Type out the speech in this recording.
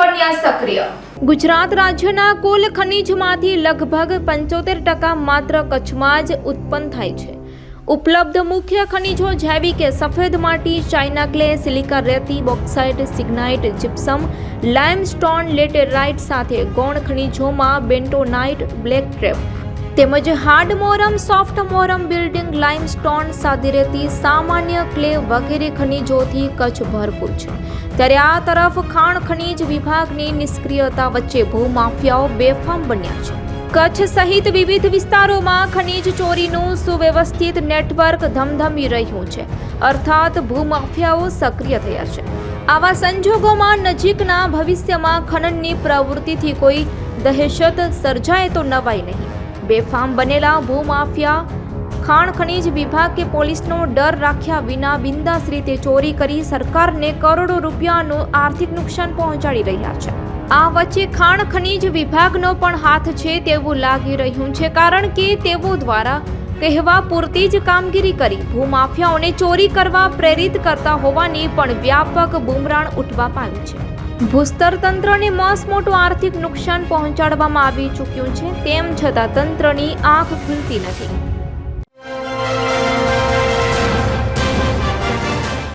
બન્યા સક્રિય. ગુજરાત રાજ્યના કુલ ખનિજમાંથી લગભગ પંચોતેર ટકા માત્ર કચ્છમાં જ ઉત્પન્ન થાય છે. ઉપલબ્ધ મુખ્ય ખનિજો જેવી કે સફેદ માટી, ચાઇના ક્લે સિલિકા રેતી બોક્સાઇટ સિગ્નાઇટ જીપ્સમ લાઇમસ્ટોન લેટેરાઇટ સાથે ગૌણ ખનિજોમાં બેન્ટોનાઇટ, બ્લેક ટ્રેપ. તેમજ હાર્ડ મોરમ, સોફ્ટ મોરમ, બિલ્ડિંગ લાઇમસ્ટોન સાદી રેતી સામાન્ય ક્લે વગેરે ખનિજોથી કચ્છ ભરપૂર છે. ત્યારે આ તરફ ખાણ ખનિજ વિભાગની નિષ્ક્રિયતા વચ્ચે ભૂમાફિયાઓ બેફામ બન્યા છે. કચ્છ સહિત વિવિધ વિસ્તારોમાં ખનિજ ચોરીનું સુવ્યવસ્થિત નેટવર્ક ધમધમી રહ્યું છે. અર્થાત ભૂમાફિયાઓ સક્રિય થયા છે. આવા સંજોગોમાં નજીકના ભવિષ્યમાં ખનનની પ્રવૃત્તિથી કોઈ દહેશત સર્જાય તો નવાય નહીં. બેફામ બનેલા ભૂમાફિયા, ખાણ ખનીજ વિભાગ કે પોલીસનો ડર રાખ્યા વિના બિંદાસ રીતે ચોરી કરી સરકારને કરોડો રૂપિયાનું આર્થિક નુકસાન પહોંચાડી રહ્યા છે. આ વચ્ચે ખાણ ખનીજ વિભાગનો પણ હાથ છે તેવું લાગી રહ્યું છે કારણ કે તેઓ દ્વારા કહેવા પૂરતી જ કામગીરી કરી. ભૂમાફિયાઓને ચોરી કરવા પ્રેરિત કરતા હોવાની પણ વ્યાપક બુમરાણ ઉઠવા પામી છે. ભૂસ્તર તંત્રને મસ મોટું આર્થિક નુકસાન પહોંચાડવામાં આવી ચૂક્યું છે, તેમ છતાં તંત્રની આંખ ખુલતી નથી.